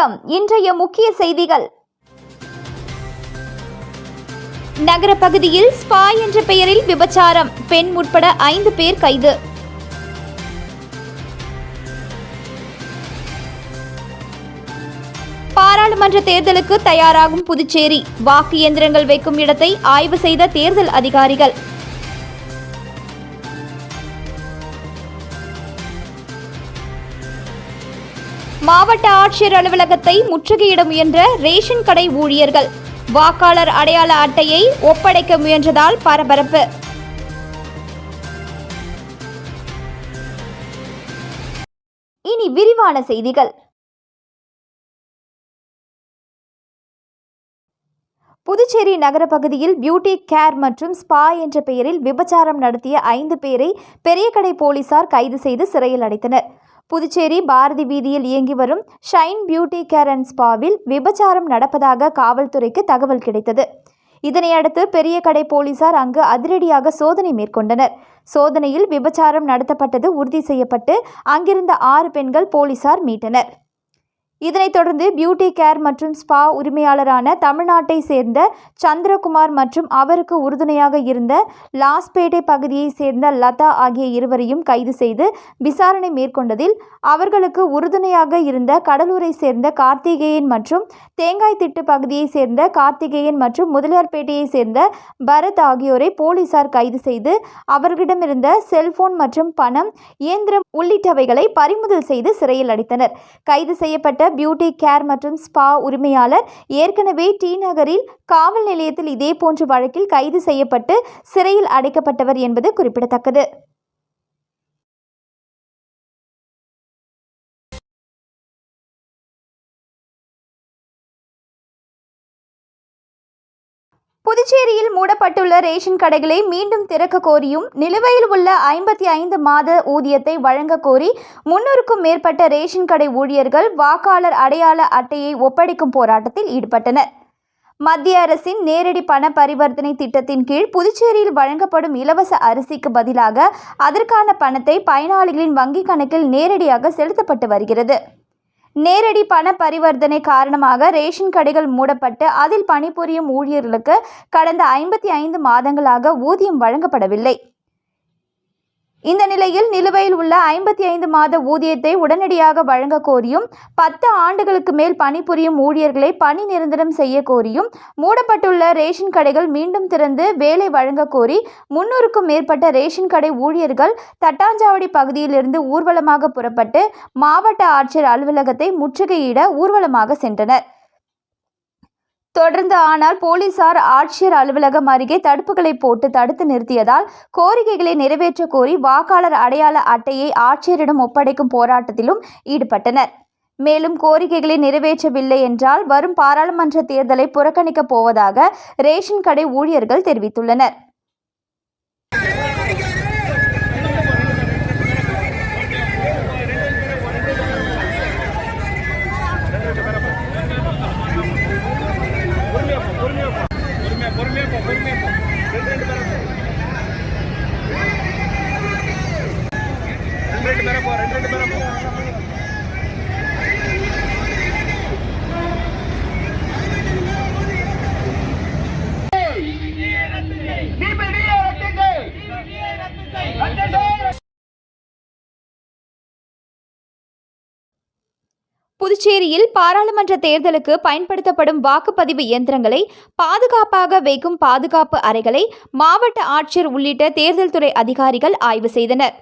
வணக்கம். இன்றைய முக்கிய செய்திகள். நகர பகுதியில் ஸ்பா என்ற பெயரில் விபச்சாரம். பெண் உட்பட ஐந்து பேர் கைது. பாராளுமன்ற தேர்தலுக்கு தயாராகும் புதுச்சேரி. வாக்கு இயந்திரங்கள் வைக்கும் இடத்தை ஆய்வு செய்த தேர்தல் அதிகாரிகள். மாவட்ட ஆட்சியர் அலுவலகத்தை முற்றுகையிட முயன்ற ரேஷன் கடை ஊழியர்கள். வாக்காளர் அடையாள அட்டையை ஒப்படைக்க முயன்றதால் பரபரப்பு. இனி விரிவான செய்திகள். புதுச்சேரி நகர பகுதியில் பியூட்டி கேர் மற்றும் ஸ்பா என்ற பெயரில் விபச்சாரம் நடத்திய ஐந்து பேரை பெரியகடை போலீசார் கைது செய்து சிறையில் அடைத்தனர். புதுச்சேரி பாரதி வீதியில் இயங்கி வரும் ஷைன் பியூட்டி கேர் அண்ட் ஸ்பாவில் விபச்சாரம் நடப்பதாக காவல்துறைக்கு தகவல் கிடைத்தது. இதனையடுத்து பெரிய கடை போலீசார் அங்கு அதிரடியாக சோதனை மேற்கொண்டனர். சோதனையில் விபச்சாரம் நடத்தப்பட்டது உறுதி செய்யப்பட்டு அங்கிருந்த ஆறு பெண்கள் போலீசார் மீட்டனர். இதனைத் தொடர்ந்து பியூட்டி கேர் மற்றும் ஸ்பா உரிமையாளரான தமிழ்நாட்டை சேர்ந்த சந்திரகுமார் மற்றும் அவருக்கு உறுதுணையாக இருந்த லாஸ்பேட்டை பகுதியைச் சேர்ந்த லதா ஆகிய இருவரையும் கைது செய்து விசாரணை மேற்கொண்டதில் அவர்களுக்கு உறுதுணையாக இருந்த கடலூரை சேர்ந்த கார்த்திகேயன் மற்றும் தேங்காய் திட்டு பகுதியைச் சேர்ந்த கார்த்திகேயன் மற்றும் முதலியார்பேட்டையைச் சேர்ந்த பரத் ஆகியோரை போலீசார் கைது செய்து அவர்களிடமிருந்த செல்போன் மற்றும் பணம் இயந்திரம் உள்ளிட்டவைகளை பறிமுதல் செய்து சிறையில் அடைத்தனர். கைது செய்யப்பட்ட பியூட்டி கேர் மற்றும் ஸ்பா உரிமையாளர் ஏற்கனவே டி நகரில் காவல் நிலையத்தில் இதேபோன்ற வழக்கில் கைது செய்யப்பட்டு சிறையில் அடைக்கப்பட்டவர் என்பது குறிப்பிடத்தக்கது. புதுச்சேரியில் மூடப்பட்டுள்ள ரேஷன் கடைகளை மீண்டும் திறக்க கோரியும் நிலுவையில் உள்ள ஐம்பத்தி ஐந்து மாத ஊதியத்தை வழங்க கோரி முன்னூறுக்கும் மேற்பட்ட ரேஷன் கடை ஊழியர்கள் வாக்காளர் அடையாள அட்டையை ஒப்படைக்கும் போராட்டத்தில் ஈடுபட்டனர். மத்திய அரசின் நேரடி பண பரிவர்த்தனை திட்டத்தின் கீழ் புதுச்சேரியில் வழங்கப்படும் இலவச அரிசிக்கு பதிலாக அதற்கான பணத்தை பயனாளிகளின் வங்கிக் கணக்கில் நேரடியாக செலுத்தப்பட்டு வருகிறது. நேரடி பண பரிவர்த்தனை காரணமாக ரேஷன் கடைகள் மூடப்பட்டு அதில் பணிபுரியும் ஊழியர்களுக்கு கடந்த ஐம்பத்தி ஐந்து மாதங்களாக ஊதியம் வழங்கப்படவில்லை. இந்த நிலையில் நிலுவையில் உள்ள ஐம்பத்தி ஐந்து மாத ஊதியத்தை உடனடியாக வழங்க கோரியும் பத்து ஆண்டுகளுக்கு மேல் பணிபுரியும் ஊழியர்களை பணி நிரந்தரம் செய்ய கோரியும் மூடப்பட்டுள்ள ரேஷன் கடைகள் மீண்டும் திறந்து வேலை வழங்க கோரி முன்னூறுக்கும் மேற்பட்ட ரேஷன் கடை ஊழியர்கள் தட்டாஞ்சாவடி பகுதியிலிருந்து ஊர்வலமாக புறப்பட்டு மாவட்ட ஆட்சியர் அலுவலகத்தை முற்றுகையிட ஊர்வலமாக சென்றனர். தொடர்ந்து ஆனால் போலீசார் ஆட்சியர் அலுவலகம் அருகே தடுப்புகளை போட்டு தடுத்து நிறுத்தியதால் கோரிக்கைகளை நிறைவேற்ற கோரி வாக்காளர் அடையாள அட்டையை ஆட்சியரிடம் ஒப்படைக்கும் போராட்டத்திலும் ஈடுபட்டனர். மேலும் கோரிக்கைகளை நிறைவேற்றவில்லை என்றால் வரும் பாராளுமன்ற தேர்தலை புறக்கணிக்கப் போவதாக ரேஷன் கடை ஊழியர்கள் தெரிவித்துள்ளனர். புதுச்சேரியில் பாராளுமன்ற தேர்தலுக்கு பயன்படுத்தப்படும் வாக்குப்பதிவு இயந்திரங்களை பாதுகாப்பாக வைக்கும் பாதுகாப்பு அறைகளை மாவட்ட ஆட்சியர் உள்ளிட்ட தேர்தல் துறை அதிகாரிகள் ஆய்வு செய்தனர்.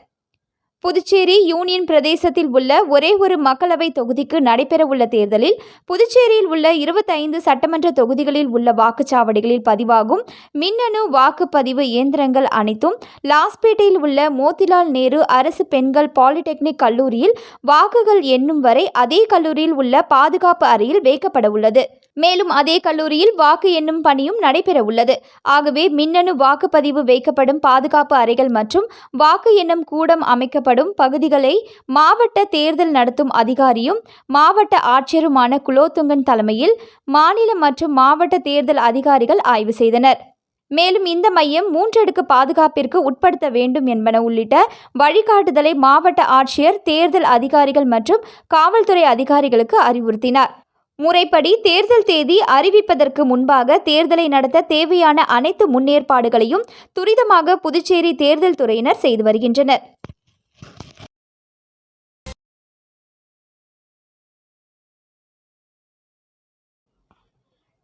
புதுச்சேரி யூனியன் பிரதேசத்தில் உள்ள ஒரே ஒரு மக்களவை தொகுதிக்கு நடைபெறவுள்ள தேர்தலில் புதுச்சேரியில் உள்ள இருபத்தைந்து சட்டமன்ற தொகுதிகளில் உள்ள வாக்குச்சாவடிகளில் பதிவாகும் மின்னணு வாக்குப்பதிவு இயந்திரங்கள் அனைத்தும் லாஸ்பேட்டையில் உள்ள மோதிலால் நேரு அரசு பெண்கள் பாலிடெக்னிக் கல்லூரியில் வாக்குகள் எண்ணும் வரை அதே கல்லூரியில் உள்ள பாதுகாப்பு அறையில் வைக்கப்பட உள்ளது மேலும் அதே கல்லூரியில் வாக்கு எண்ணும் பணியும் நடைபெற உள்ளது ஆகவே மின்னணு வாக்குப்பதிவு வைக்கப்படும் பாதுகாப்பு அறைகள் மற்றும் வாக்கு எண்ணும் கூடம் அமைக்கப்படும் பகுதிகளை மாவட்ட தேர்தல் நடத்தும் அதிகாரியும் மாவட்ட ஆட்சியருமான குலோத்துங்கன் தலைமையில் மாநில மற்றும் மாவட்ட தேர்தல் அதிகாரிகள் ஆய்வு செய்தனர். மேலும் இந்த மையம் மூன்றடுக்கு பாதுகாப்பிற்கு உட்படுத்த வேண்டும் என்பன உள்ளிட்ட வழிகாட்டுதலை மாவட்ட ஆட்சியர் தேர்தல் அதிகாரிகள் மற்றும் காவல்துறை அதிகாரிகளுக்கு அறிவுறுத்தினார். முறைப்படி தேர்தல் தேதி அறிவிப்பதற்கு முன்பாக தேர்தலை நடத்த தேவையான அனைத்து முன்னேற்பாடுகளையும் துரிதமாக புதுச்சேரி தேர்தல் துறையினர் செய்து வருகின்றனர்.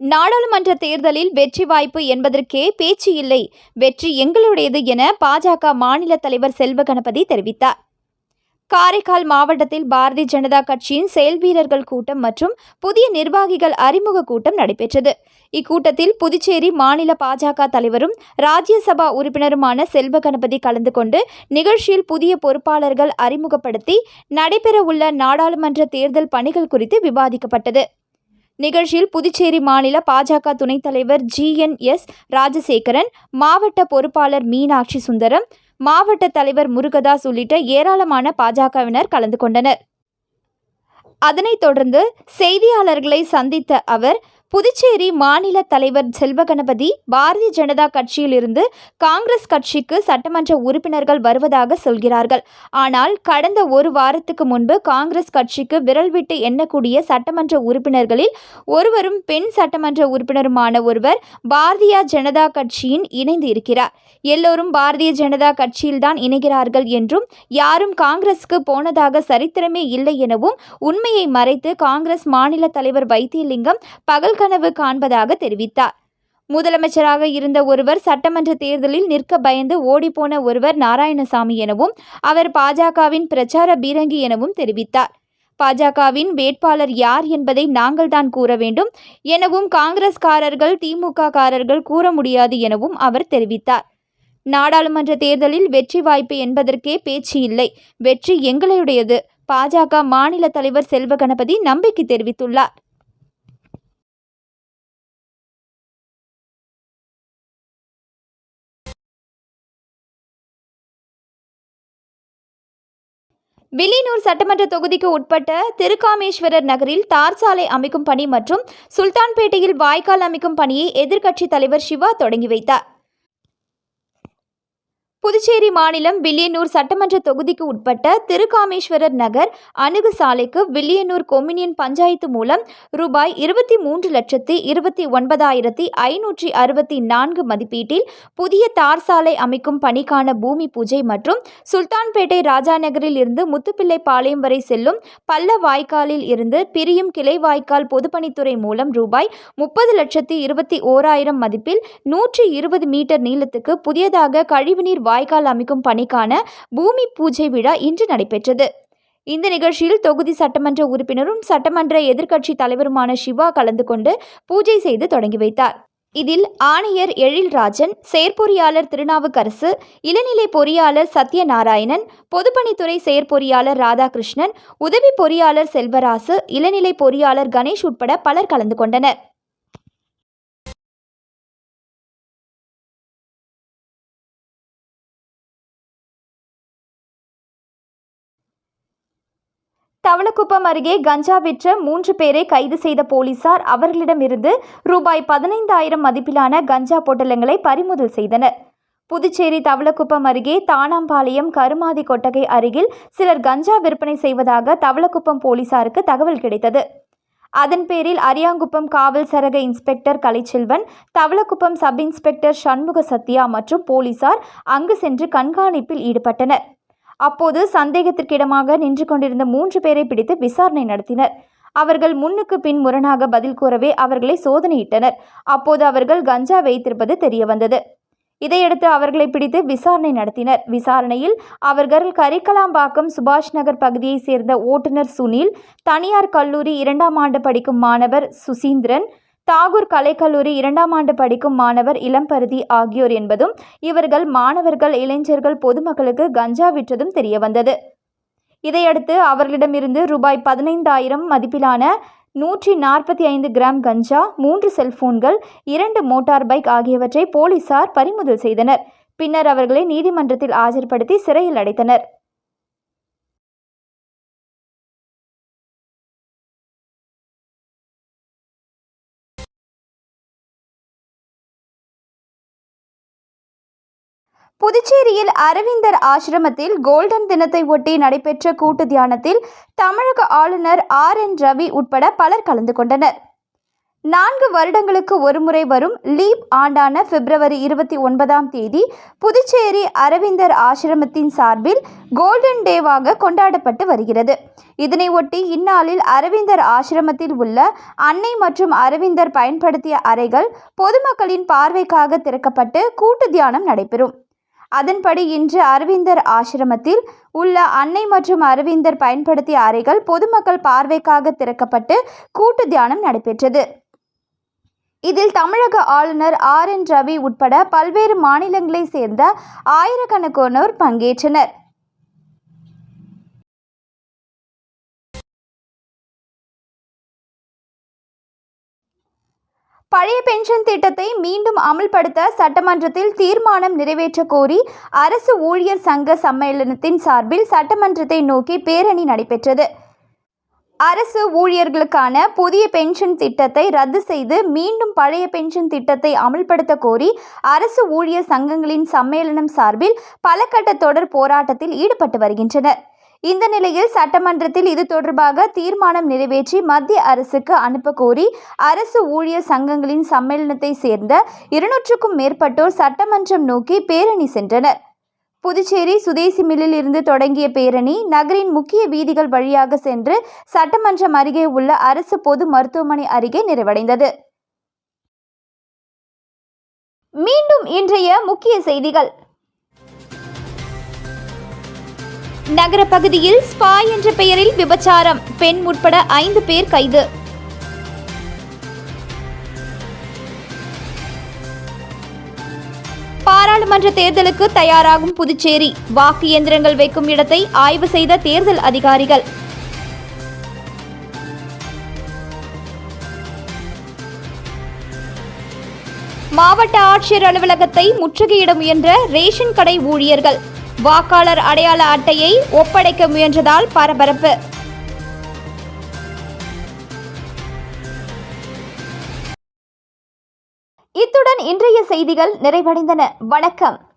நாடாளுமன்ற தேர்தலில் வெற்றி வாய்ப்பு என்பதற்கே பேச்சு இல்லை. வெற்றி எங்களுடையது என பாஜக மாநில தலைவர் செல்வ கணபதி தெரிவித்தார். காரைக்கால் மாவட்டத்தில் பாரதிய ஜனதா கட்சியின் செயல் வீரர்கள் கூட்டம் மற்றும் புதிய நிர்வாகிகள் அறிமுக கூட்டம் நடைபெற்றது. இக்கூட்டத்தில் புதுச்சேரி மாநில பாஜக தலைவரும் ராஜ்யசபா உறுப்பினருமான செல்வ கணபதி கலந்து கொண்டு நிகழ்ச்சியில் புதிய பொறுப்பாளர்கள் அறிமுகப்படுத்தி நடைபெறவுள்ள நாடாளுமன்ற தேர்தல் பணிகள் குறித்து விவாதிக்கப்பட்டது. நிகழ்ச்சியில் புதுச்சேரி மாநில பாஜக துணைத் தலைவர் ஜி என் எஸ் ராஜசேகரன் மாவட்ட பொறுப்பாளர் மீனாட்சி சுந்தரம் மாவட்ட தலைவர் முருகதாஸ் உள்ளிட்ட ஏராளமான பாஜகவினர் கலந்து கொண்டனர். அதனைத் தொடர்ந்து செய்தியாளர்களை சந்தித்த அவர் புதுச்சேரி மாநில தலைவர் செல்வகணபதி பாரதிய ஜனதா கட்சியிலிருந்து காங்கிரஸ் கட்சிக்கு சட்டமன்ற உறுப்பினர்கள் வருவதாக சொல்கிறார்கள். ஆனால் கடந்த ஒரு வாரத்துக்கு முன்பு காங்கிரஸ் கட்சிக்கு விரல் விட்டு எண்ணக்கூடிய சட்டமன்ற உறுப்பினர்களில் ஒருவரும் பெண் சட்டமன்ற உறுப்பினருமான ஒருவர் பாரதிய ஜனதா கட்சியின் இணைந்து இருக்கிறார். எல்லோரும் பாரதிய ஜனதா கட்சியில்தான் இணைகிறார்கள் என்றும் யாரும் காங்கிரஸுக்கு போனதாக சரித்திரமே இல்லை எனவும் உண்மையை மறைத்து காங்கிரஸ் மாநில தலைவர் வைத்தியலிங்கம் பகல் கனவு காண்பதாக தெரிவித்தார். முதலமைச்சராக இருந்த ஒருவர் சட்டமன்ற தேர்தலில் நிற்க பயந்து ஓடிப்போன ஒருவர் நாராயணசாமி எனவும் அவர் பாஜகவின் பிரச்சார பீரங்கி எனவும் தெரிவித்தார். பாஜகவின் வேட்பாளர் யார் என்பதை நாங்கள் தான் கூற வேண்டும் எனவும் காங்கிரஸ்காரர்கள் திமுக காரர்கள் கூற முடியாது எனவும் அவர் தெரிவித்தார். நாடாளுமன்ற தேர்தலில் வெற்றி வாய்ப்பு என்பதற்கே பேச்சு இல்லை. வெற்றி எங்களுடையது. பாஜக மாநில தலைவர் செல்வ கணபதி நம்பிக்கை தெரிவித்துள்ளார். வில்லியனூர் சட்டமன்ற தொகுதிக்கு உட்பட்ட திருக்காமேஸ்வரர் நகரில் தார் சாலை அமைக்கும் பணி மற்றும் சுல்தான்பேட்டையில் வாய்க்கால் அமைக்கும் பணியை எதிர்க்கட்சித் தலைவர் சிவா தொடங்கி வைத்தார். புதுச்சேரி மாநிலம் வில்லியனூர் சட்டமன்ற தொகுதிக்கு உட்பட்ட திருக்காமேஸ்வரர் நகர் அணுகு சாலைக்கு வில்லியனூர் கொம்யூனியன் பஞ்சாயத்து மூலம் ரூபாய் இருபத்தி மூன்று லட்சத்தி இருபத்தி ஒன்பதாயிரத்தி ஐநூற்றி அறுபத்தி நான்கு மதிப்பீட்டில் புதிய தார் சாலை அமைக்கும் பணிக்கான பூமி பூஜை மற்றும் சுல்தான்பேட்டை ராஜா நகரில் இருந்து முத்துப்பிள்ளை பாளையம் வரை செல்லும் பள்ள வாய்க்காலில் இருந்து பிரியும் கிளை வாய்க்கால் பொதுப்பணித்துறை மூலம் ரூபாய் முப்பது லட்சத்தி இருபத்தி ஓராயிரம் மதிப்பில் நூற்றி இருபது மீட்டர் நீளத்துக்கு புதியதாக கழிவுநீர் வாய்க்கால் அமைக்கும் பணிக்கான பூமி பூஜை விழா இன்று நடைபெற்றது. இந்த நிகழ்ச்சியில் தொகுதி சட்டமன்ற உறுப்பினரும் சட்டமன்ற எதிர்க்கட்சி தலைவருமான சிவா கலந்து கொண்டு பூஜை செய்து தொடங்கி வைத்தார். இதில் ஆணையர் எழில்ராஜன் செயற்பொறியாளர் திருநாவுக்கரசு இளநிலை பொறியாளர் சத்யநாராயணன் பொதுப்பணித்துறை செயற்பொறியாளர் ராதாகிருஷ்ணன் உதவி பொறியாளர் செல்வராசு இளநிலை பொறியாளர் கணேஷ் உட்பட பலர் கலந்து கொண்டனர். தவளக்குப்பம் அருகே கஞ்சா விற்ற மூன்று பேரை கைது செய்த போலீசார் அவர்களிடமிருந்து ரூபாய் பதினைந்தாயிரம் மதிப்பிலான கஞ்சா பொட்டலங்களை பறிமுதல் செய்தனர். புதுச்சேரி தவளக்குப்பம் அருகே தானாம்பாளையம் கருமாதி கொட்டகை அருகில் சிலர் கஞ்சா விற்பனை செய்வதாக தவளக்குப்பம் போலீசாருக்கு தகவல் கிடைத்தது. அதன் பேரில் அரியாங்குப்பம் காவல் சரக inspector Kalaichelvan Thavalakuppam sub inspector Shanmuga Sathya மற்றும் போலீசார் அங்கு சென்று கண்காணிப்பில் ஈடுபட்டனர். அப்போது சந்தேகத்திற்கிடமாக நின்று கொண்டிருந்த மூன்று பேரை பிடித்து விசாரணை நடத்தினர். அவர்கள் முன்னுக்கு பின் முரணாக பதில் கூறவே அவர்களை சோதனையிட்டனர். அப்போது அவர்கள் கஞ்சா வைத்திருப்பது தெரியவந்தது. இதையடுத்து அவர்களை பிடித்து விசாரணை நடத்தினர். விசாரணையில் அவர்கள் கரிக்கலாம்பாக்கம் சுபாஷ் நகர் பகுதியைச் சேர்ந்த ஓட்டுநர் சுனில் தனியார் கல்லூரி இரண்டாம் ஆண்டு படிக்கும் மாணவர் சுசீந்திரன் தாகூர் கலைக்கல்லூரி இரண்டாம் ஆண்டு படிக்கும் மாணவர் இளம்பருதி ஆகியோர் என்பதும் இவர்கள் மாணவர்கள் இளைஞர்கள் பொதுமக்களுக்கு கஞ்சா விற்றதும் தெரியவந்தது. இதையடுத்து அவர்களிடமிருந்து ரூபாய் பதினைந்தாயிரம் மதிப்பிலான நூற்றி நாற்பத்தி ஐந்து கிராம் கஞ்சா மூன்று செல்போன்கள் இரண்டு மோட்டார் பைக் ஆகியவற்றை போலீசார் பறிமுதல் செய்தனர். பின்னர் அவர்களை நீதிமன்றத்தில் ஆஜர்படுத்தி சிறையில் அடைத்தனர். புதுச்சேரியில் அரவிந்தர் ஆசிரமத்தில் கோல்டன் தினத்தை ஒட்டி நடைபெற்ற கூட்டு தியானத்தில் தமிழக ஆளுநர் ஆர் என் ரவி உட்பட பலர் கலந்து கொண்டனர். நான்கு வருடங்களுக்கு ஒருமுறை வரும் லீப் ஆண்டான பிப்ரவரி இருபத்தி ஒன்பதாம் தேதி புதுச்சேரி அரவிந்தர் ஆசிரமத்தின் சார்பில் கோல்டன் டேவாக கொண்டாடப்பட்டு வருகிறது. இதனை ஒட்டி இந்நாளில் அரவிந்தர் ஆசிரமத்தில் உள்ள அன்னை மற்றும் அரவிந்தர் பயன்படுத்திய அறைகள் பொதுமக்களின் பார்வைக்காக திறக்கப்பட்டு கூட்டு தியானம் நடைபெறும். அதன்படி இன்று அரவிந்தர் ஆசிரமத்தில் உள்ள அன்னை மற்றும் அரவிந்தர் பயன்படுத்திய அறைகள் பொதுமக்கள் பார்வைக்காக திறக்கப்பட்டு கூட்டு தியானம் நடைபெற்றது. இதில் தமிழக ஆளுநர் ஆர் என் ரவி உட்பட பல்வேறு மாநிலங்களைச் சேர்ந்த ஆயிரக்கணக்கானோர் பங்கேற்றனர். பழைய பென்ஷன் திட்டத்தை மீண்டும் அமல்படுத்த சட்டமன்றத்தில் தீர்மானம் நிறைவேற்ற கோரி அரசு ஊழியர் சங்க சம்மேளனத்தின் சார்பில் சட்டமன்றத்தை நோக்கி பேரணி நடைபெற்றது. அரசு ஊழியர்களுக்கான புதிய பென்ஷன் திட்டத்தை ரத்து செய்து மீண்டும் பழைய பென்ஷன் திட்டத்தை அமல்படுத்த கோரி அரசு ஊழியர் சங்கங்களின் சம்மேளனம் சார்பில் பல கட்ட தொடர் போராட்டத்தில் ஈடுபட்டு வருகின்றனர். இந்த நிலையில் சட்டமன்றத்தில் இது தொடர்பாக தீர்மானம் நிறைவேற்றி மத்திய அரசுக்கு அனுப்ப கோரி அரசு ஊழியர் சங்கங்களின் சம்மேளனத்தை சேர்ந்த இருநூற்றுக்கும் மேற்பட்டோர் சட்டமன்றம் நோக்கி பேரணி சென்றனர். புதுச்சேரி சுதேசி மில்லில் இருந்து தொடங்கிய பேரணி நகரின் முக்கிய வீதிகள் வழியாக சென்று சட்டமன்றம் அருகே உள்ள அரசு பொது மருத்துவமனை அருகே நிறைவடைந்தது. மீண்டும் இன்றைய முக்கிய செய்திகள். நகர பகுதியில் ஸ்பா என்ற பெயரில் விபச்சாரம். பெண் உட்பட ஐந்து பேர் கைது. பாராளுமன்ற தேர்தலுக்கு தயாராகும் புதுச்சேரி. வாக்கு இயந்திரங்கள் வைக்கும் இடத்தை ஆய்வு செய்த தேர்தல் அதிகாரிகள். மாவட்ட ஆட்சியர் அலுவலகத்தை முற்றுகையிட முயன்ற ரேஷன் கடை ஊழியர்கள். வாக்காளர் அடையாள அட்டையை ஒப்படைக்க முயன்றதால் பரபரப்பு. இத்துடன் இன்றைய செய்திகள் நிறைவடைந்தன. வணக்கம்.